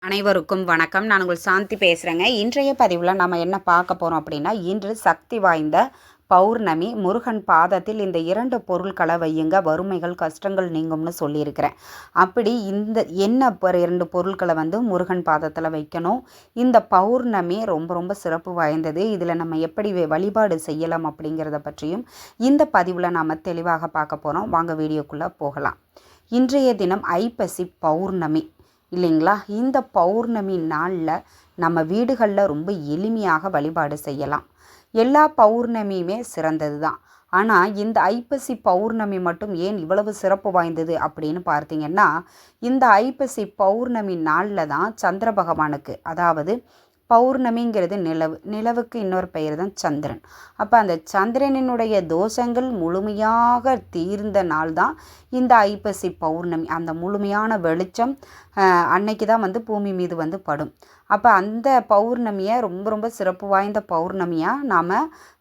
அனைவருக்கும் வணக்கம். நான் உங்கள் சாந்தி பேசுகிறேங்க இன்றைய பதிவில் நம்ம என்ன பார்க்க போகிறோம் அப்படின்னா இன்று சக்தி வாய்ந்த பௌர்ணமி முருகன் பாதத்தில் இந்த இரண்டு பொருட்களை வையுங்க. வறுமைகள் கஷ்டங்கள் நீங்கும்னு சொல்லியிருக்கிறேன். அப்படி இந்த என்ன இரண்டு பொருட்களை வந்து முருகன் பாதத்தில் வைக்கணும்? இந்த பௌர்ணமி ரொம்ப ரொம்ப சிறப்பு வாய்ந்தது. இதில் நம்ம எப்படி வே- வழிபாடு செய்யலாம் அப்படிங்கிறத பற்றியும் இந்த பதிவில் நாம் தெளிவாக பார்க்க போகிறோம் வாங்க வீடியோக்குள்ளே போகலாம். இன்றைய தினம் ஐப்பசி பௌர்ணமி. இல்லைங்களா? இந்த பௌர்ணமி நாளில் நம்ம வீடுகளில் ரொம்ப எளிமையாக வழிபாடு செய்யலாம். எல்லா பௌர்ணமியுமே சிறந்தது தான் ஆனால் இந்த ஐப்பசி பௌர்ணமி மட்டும் ஏன் இவ்வளவு சிறப்பு வாய்ந்தது அப்படின்னு பார்த்தீங்கன்னா இந்த ஐப்பசி பௌர்ணமி நாளில் தான் சந்திர பகவானுக்கு அதாவது பௌர்ணமிங்கிறது நிலவு நிலவுக்கு இன்னொரு பெயர் தான் சந்திரன். அப்போ அந்த சந்திரனினுடைய தோஷங்கள் முழுமையாக தீர்ந்த நாள் தான் இந்த ஐப்பசி பௌர்ணமி. அந்த முழுமையான வெளிச்சம் அன்னைக்கு தான் வந்து பூமி மீது வந்து படும். அப்போ அந்த பௌர்ணமியை ரொம்ப ரொம்ப சிறப்பு வாய்ந்த பௌர்ணமியாக நாம்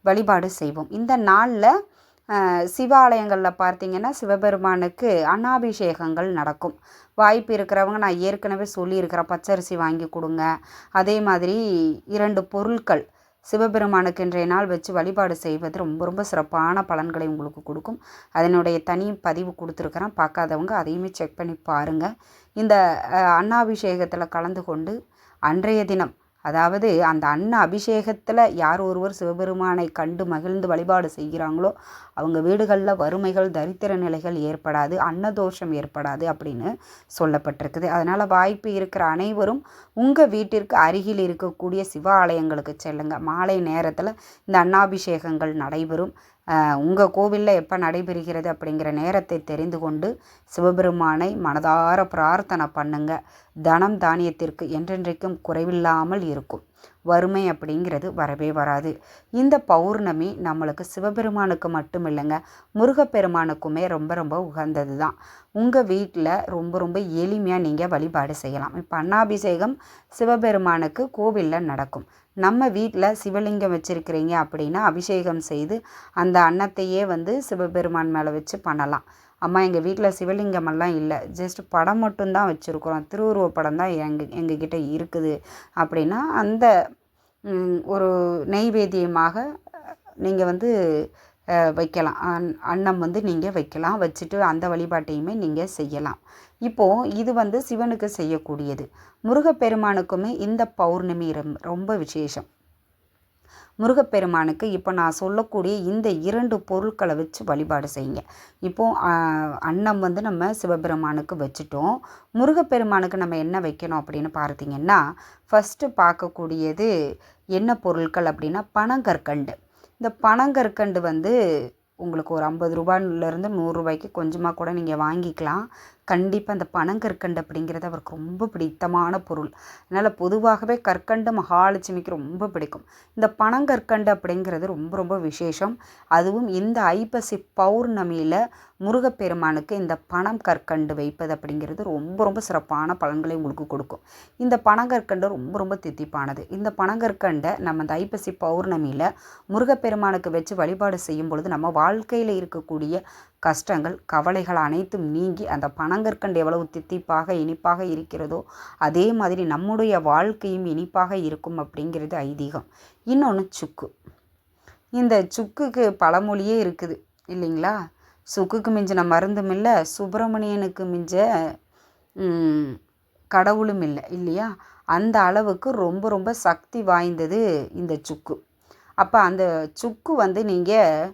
வழிபாடு செய்வோம். இந்த நாளில் சிவாலயங்களில் பார்த்திங்கன்னா சிவபெருமானுக்கு அன்னாபிஷேகங்கள் நடக்கும். வாய்ப்பு இருக்கிறவங்க நான் ஏற்கனவே சொல்லியிருக்கிறேன் பச்சரிசி வாங்கி கொடுங்க. அதே மாதிரி இரண்டு பொருட்கள் சிவபெருமானுக்கு இன்றைய நாள் வச்சு வழிபாடு செய்வது ரொம்ப ரொம்ப சிறப்பான பலன்களை உங்களுக்கு கொடுக்கும். அதனுடைய தனி பதிவு கொடுத்துருக்குறேன். பார்க்காதவங்க அதையுமே செக் பண்ணி பாருங்கள் இந்த அன்னாபிஷேகத்தில் கலந்து கொண்டு அன்றைய தினம் அதாவது அந்த அன்ன அபிஷேகத்தில் யார் ஒருவர் சிவபெருமானை கண்டு மகிழ்ந்து வழிபாடு செய்கிறாங்களோ அவங்க வீடுகளில் வறுமைகள் தரித்திர நிலைகள் ஏற்படாது அன்னதோஷம் ஏற்படாது அப்படின்னு சொல்லப்பட்டிருக்குது. அதனால் வாய்ப்பு இருக்கிற அனைவரும் உங்கள் வீட்டிற்கு அருகில் இருக்கக்கூடிய சிவாலயங்களுக்கு செல்லுங்கள் மாலை நேரத்தில் இந்த அன்னாபிஷேகங்கள் நடைபெறும். உங்கள் கோவிலில் எப்போ நடைபெறுகிறது அப்படிங்கிற நேரத்தை தெரிந்து கொண்டு சிவபெருமானை மனதார பிரார்த்தனை பண்ணுங்க. தனம் தானியத்திற்கு என்றென்றைக்கும் குறைவில்லாமல் இருக்கும். வறுமை அப்படிங்கிறது வரவே வராது. இந்த பௌர்ணமி நம்மளுக்கு சிவபெருமானுக்கு மட்டும் இல்லைங்க முருகப்பெருமானுக்குமே ரொம்ப ரொம்ப உகந்தது தான் உங்கள் வீட்டில் ரொம்ப ரொம்ப எளிமையாக நீங்கள் வழிபாடு செய்யலாம். இப்போ அன்னாபிஷேகம் சிவபெருமானுக்கு கோவிலில் நடக்கும். நம்ம வீட்டில் சிவலிங்கம் வச்சுருக்கிறீங்க அப்படின்னா அபிஷேகம் செய்து அந்த அன்னத்தையே வந்து சிவபெருமான் மேலே வச்சு பண்ணலாம். அம்மா எங்கள் வீட்டில் சிவலிங்கமெல்லாம் இல்லை. ஜஸ்ட் படம் மட்டும்தான் வச்சுருக்குறோம். திருவுருவ படம் தான் எங்கள் எங்ககிட்ட இருக்குது. அப்படின்னா அந்த ஒரு நெய்வேத்தியமாக நீங்கள் வந்து வைக்கலாம். அன் அன்னம் வந்து நீங்கள் வைக்கலாம். வச்சுட்டு அந்த வழிபாட்டையுமே நீங்கள் செய்யலாம். இப்போது இது வந்து சிவனுக்கு செய்யக்கூடியது. முருகப்பெருமானுக்குமே இந்த பௌர்ணமி ரொம்ப ரொம்ப விசேஷம். முருகப்பெருமானுக்கு இப்போ நான் சொல்லக்கூடிய இந்த இரண்டு பொருட்களை வச்சு வழிபாடு செய்யுங்க. இப்போது அன்னம் வந்து நம்ம சிவபெருமானுக்கு வச்சுட்டோம். முருகப்பெருமானுக்கு நம்ம என்ன வைக்கணும் அப்படின்னு பார்த்தீங்கன்னா ஃபஸ்ட்டு பார்க்கக்கூடியது என்ன பொருட்கள் அப்படின்னா பனங்கற்கண்டு. இந்த பனங்கற்கண்டு வந்து உங்களுக்கு ஒரு ஐம்பது ரூபாயிலேருந்து நூறுரூபாய்க்கு கொஞ்சமாக கூட நீங்கள் வாங்கிக்கலாம். கண்டிப்பாக அந்த பனங்கற்கண்டு அப்படிங்கிறது அவருக்கு ரொம்ப பிடித்தமான பொருள். அதனால் பொதுவாகவே கற்கண்டு மகாலட்சுமிக்கு ரொம்ப பிடிக்கும். இந்த பனங்கற்கண்டு அப்படிங்கிறது ரொம்ப ரொம்ப விசேஷம். அதுவும் இந்த ஐப்பசி பௌர்ணமியில் முருகப்பெருமானுக்கு இந்த பணம் கற்கண்டு வைப்பது அப்படிங்கிறது ரொம்ப ரொம்ப சிறப்பான பலன்களை உங்களுக்கு கொடுக்கும். இந்த பனங்கற்கண்டு ரொம்ப ரொம்ப தித்திப்பானது. இந்த பனங்கற்கண்டை நம்ம இந்த ஐப்பசி பௌர்ணமியில் முருகப்பெருமானுக்கு வச்சு வழிபாடு செய்யும் பொழுது நம்ம வாழ்க்கையில் இருக்கக்கூடிய கஷ்டங்கள் கவலைகள் அனைத்தும் நீங்கி அந்த பனங்கற்கண்டு எவ்வளவு தித்திப்பாக இனிப்பாக இருக்கிறதோ அதே மாதிரி நம்முடைய வாழ்க்கையும் இனிப்பாக இருக்கும் அப்படிங்கிறது ஐதீகம். இன்னொன்று சுக்கு. இந்த சுக்குக்கு பழமொழியே இருக்குது இல்லைங்களா? சுக்குக்கு மிஞ்சின மருந்தும் இல்லை சுப்பிரமணியனுக்கு மிஞ்ச கடவுளும் இல்லை இல்லையா? அந்த அளவுக்கு ரொம்ப ரொம்ப சக்தி வாய்ந்தது இந்த சுக்கு. அப்போ அந்த சுக்கு வந்து நீங்கள்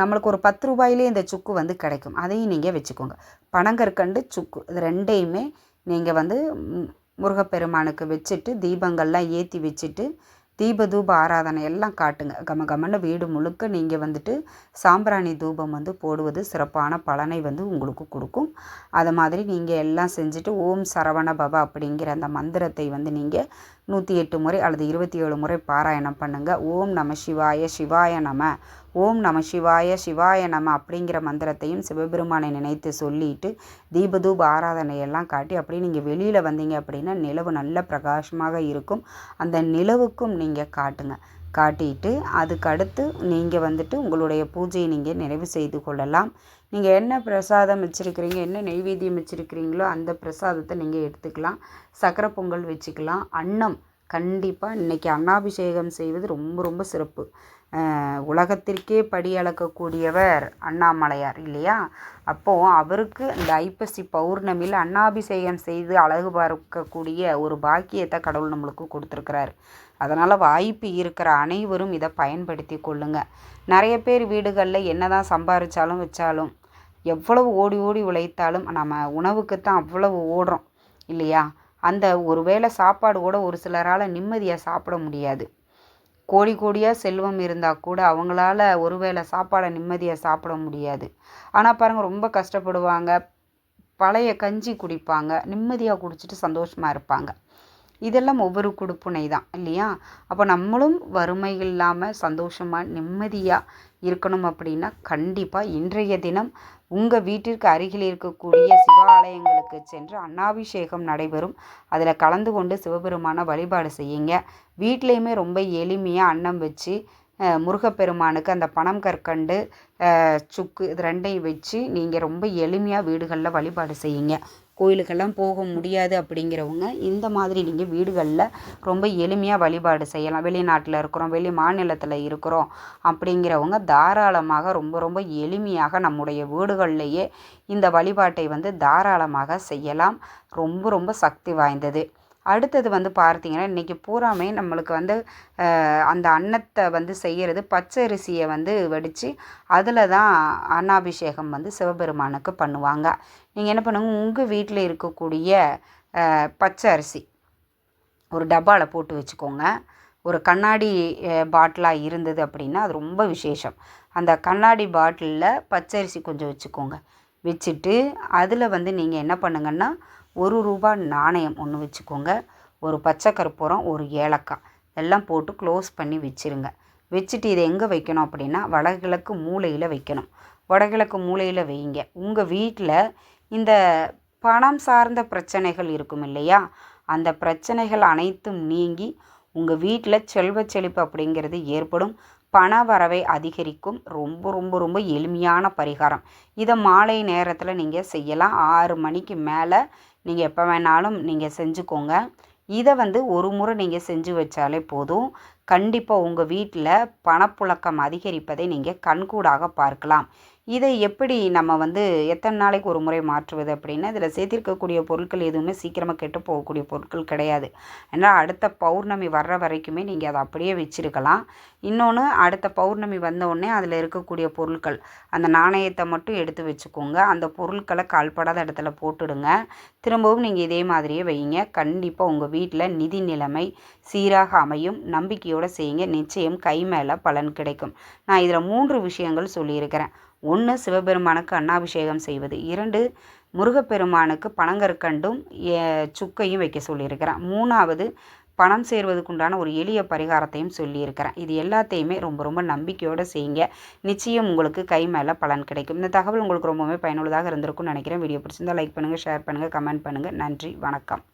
நம்மளுக்கு ஒரு பத்து ரூபாயிலே இந்த சுக்கு வந்து கிடைக்கும். அதையும் நீங்கள் வச்சுக்கோங்க. பனங்கற்கண்டு சுக்கு இது ரெண்டையுமே நீங்கள் வந்து முருகப்பெருமானுக்கு வச்சுட்டு தீபங்கள்லாம் ஏற்றி வச்சுட்டு தீப தூப ஆராதனை எல்லாம் காட்டுங்க. கம கமன்னு வீடு முழுக்க நீங்கள் வந்துட்டு சாம்பிராணி தூபம் வந்து போடுவது சிறப்பான பலனை வந்து உங்களுக்கு கொடுக்கும். அதை மாதிரி நீங்கள் எல்லாம் செஞ்சுட்டு ஓம் சரவண பவ அப்படிங்கிற அந்த மந்திரத்தை வந்து நீங்கள் நூற்றி எட்டு முறை அல்லது இருபத்தி ஏழு முறை பாராயணம் பண்ணுங்கள் ஓம் நம சிவாய சிவாய நம. ஓம் நம சிவாய சிவாய நம அப்படிங்கிற மந்திரத்தையும் சிவபெருமானை நினைத்து சொல்லிட்டு தீபதூப ஆராதனையெல்லாம் காட்டி அப்படியே நீங்கள் வெளியில் வந்தீங்க அப்படின்னா நிலவு நல்ல பிரகாசமாக இருக்கும். அந்த நிலவுக்கும் நீங்கள் காட்டுங்க. காட்டிட்டு அதுக்கடுத்து நீங்கள் வந்துட்டு உங்களுடைய பூஜையை நீங்கள் நிறைவு செய்து கொள்ளலாம். நீங்கள் என்ன பிரசாதம் வச்சுருக்கிறீங்க என்ன நெய்வேத்தியம் வச்சுருக்கிறீங்களோ அந்த பிரசாதத்தை நீங்கள் எடுத்துக்கலாம். சக்கரை பொங்கல் வச்சுக்கலாம். அன்னம் கண்டிப்பாக இன்றைக்கி அன்னாபிஷேகம் செய்வது ரொம்ப ரொம்ப சிறப்பு. உலகத்திற்கே படி அளக்கக்கூடியவர் அண்ணாமலையார் இல்லையா? அப்போது அவருக்கு இந்த ஐப்பசி பௌர்ணமியில் அன்னாபிஷேகம் செய்து அழகு பார்க்கக்கூடிய ஒரு பாக்கியத்தை கடவுள் நம்மளுக்கு கொடுத்துருக்குறாரு. அதனால் வாய்ப்பு இருக்கிற அனைவரும் இதை பயன்படுத்தி கொள்ளுங்கள் நிறைய பேர் வீடுகளில் என்ன தான் சம்பாதிச்சாலும் வச்சாலும் எவ்வளவு ஓடி ஓடி உழைத்தாலும் நம்ம உணவுக்கு தான் அவ்வளவு ஓடுறோம் இல்லையா? அந்த ஒரு வேளை சாப்பாடு கூட ஒரு சிலரால் நிம்மதியாக சாப்பிட முடியாது. கோடி கோடியாக செல்வம் இருந்தால் கூட அவங்களால ஒரு வேளை சாப்பாடை நிம்மதியாக சாப்பிட முடியாது. ஆனால் பாருங்கள் ரொம்ப கஷ்டப்படுவாங்க. பழைய கஞ்சி குடிப்பாங்க. நிம்மதியாக குடிச்சிட்டு சந்தோஷமாக இருப்பாங்க. இதெல்லாம் ஒவ்வொரு கொடுப்புனை தான் இல்லையா? அப்போ நம்மளும் வறுமை இல்லாமல் சந்தோஷமாக நிம்மதியாக இருக்கணும் அப்படின்னா கண்டிப்பாக இன்றைய தினம் உங்கள் வீட்டிற்கு அருகில் இருக்கக்கூடிய சிவாலயங்களுக்கு சென்று அன்னாபிஷேகம் நடைபெறும். அதில் கலந்து கொண்டு சிவபெருமான வழிபாடு செய்யுங்க. வீட்லேயுமே ரொம்ப எளிமையாக அன்னம் வச்சு முருகப்பெருமானுக்கு அந்த பணம் கற்கண்டு சுக்கு இது ரெண்டையும் வச்சு நீங்கள் ரொம்ப எளிமையாக வீடுகளில் வழிபாடு செய்யுங்க. கோயிலுக்கெல்லாம் போக முடியாது அப்படிங்கிறவங்க இந்த மாதிரி நீங்கள் வீடுகளில் ரொம்ப எளிமையாக வழிபாடு செய்யலாம். வெளிநாட்டில் இருக்கிறோம் வெளி மாநிலத்தில் இருக்கிறோம் அப்படிங்கிறவங்க தாராளமாக ரொம்ப ரொம்ப எளிமையாக நம்முடைய வீடுகள்லேயே இந்த வழிபாட்டை வந்து தாராளமாக செய்யலாம். ரொம்ப ரொம்ப சக்தி வாய்ந்தது. அடுத்தது வந்து பார்த்தீங்கன்னா இன்றைக்கி பூராமே நம்மளுக்கு வந்து அந்த அன்னத்தை வந்து செய்கிறது பச்சை அரிசியை வந்து வடித்து அதில் தான் அன்னாபிஷேகம் வந்து சிவபெருமானுக்கு பண்ணுவாங்க. நீங்கள் என்ன பண்ணுங்க உங்கள் வீட்டில் இருக்கக்கூடிய பச்சை அரிசி ஒரு டப்பாவில் போட்டு வச்சுக்கோங்க. ஒரு கண்ணாடி பாட்டிலாக இருந்தது அப்படின்னா அது ரொம்ப விசேஷம். அந்த கண்ணாடி பாட்டிலில் பச்சரிசி கொஞ்சம் வச்சுக்கோங்க. வச்சுட்டு அதில் வந்து நீங்கள் என்ன பண்ணுங்கன்னா ஒரு ரூபா நாணயம் ஒன்று வச்சுக்கோங்க. ஒரு பச்சை கற்பூரம் ஒரு ஏலக்காய். எல்லாம் போட்டு க்ளோஸ் பண்ணி வச்சுருங்க. வச்சுட்டு இதை எங்கே வைக்கணும் அப்படின்னா வடகிழக்கு மூலையில் வைக்கணும். வடகிழக்கு மூலையில் வைங்க. உங்கள் வீட்டில் இந்த பணம் சார்ந்த பிரச்சனைகள் இருக்கும் இல்லையா? அந்த பிரச்சனைகள் அனைத்தும் நீங்கி உங்கள் வீட்டில் செல்வ செழிப்பு அப்படிங்கிறது ஏற்படும். பண வரவை அதிகரிக்கும். ரொம்ப ரொம்ப ரொம்ப எளிமையான பரிகாரம். இதை மாலை நேரத்தில் நீங்கள் செய்யலாம். ஆறு மணிக்கு மேலே நீங்கள் எப்போ வேணாலும் நீங்கள் செஞ்சுக்கோங்க. இதை வந்து ஒரு முறை நீங்கள் செஞ்சு வச்சாலே போதும். கண்டிப்பாக உங்கள் வீட்டில் பணப்புழக்கம் அதிகரிப்பதை நீங்கள் கண்கூடாக பார்க்கலாம். இதை எப்படி நம்ம வந்து எத்தனை நாளைக்கு ஒரு முறை மாற்றுவது அப்படின்னா இதில் சேர்த்திருக்கக்கூடிய பொருட்கள் எதுவுமே சீக்கிரமாக கெட்டு போகக்கூடிய பொருட்கள் கிடையாது. ஏன்னா அடுத்த பௌர்ணமி வர்ற வரைக்குமே நீங்கள் அதை அப்படியே வச்சுருக்கலாம். இன்னொன்று அடுத்த பௌர்ணமி வந்தோடனே அதில் இருக்கக்கூடிய பொருட்கள் அந்த நாணயத்தை மட்டும் எடுத்து வச்சுக்கோங்க. அந்த பொருட்களை கால்படாத இடத்துல போட்டுடுங்க. திரும்பவும் நீங்கள் இதே மாதிரியே வைங்க. கண்டிப்பாக உங்கள் வீட்டில் நிதி நிலைமை சீராக அமையும். நம்பிக்கையோடு செய்யுங்க. நிச்சயம் கை மேலே பலன் கிடைக்கும். நான் இதில் மூன்று விஷயங்கள் சொல்லியிருக்கிறேன். ஒன்று சிவபெருமானுக்கு அன்னாபிஷேகம் செய்வது. இரண்டு முருகப்பெருமானுக்கு பனங்கற்கண்டும் சுக்கையும் வைக்க சொல்லியிருக்கிறேன். மூணாவது பணம் சேர்வதுக்குண்டான ஒரு எளிய பரிகாரத்தையும் சொல்லியிருக்கிறேன். இது எல்லாத்தையுமே ரொம்ப ரொம்ப நம்பிக்கையோடு செய்யுங்க. நிச்சயம் உங்களுக்கு கை மேலே பலன் கிடைக்கும். இந்த தகவல் உங்களுக்கு ரொம்பவே பயனுள்ளதாக இருந்திருக்கும்னு நினைக்கிறேன். வீடியோ பிடிச்சிருந்தால் லைக் பண்ணுங்கள் ஷேர் பண்ணுங்கள் கமெண்ட் பண்ணுங்கள் நன்றி வணக்கம்.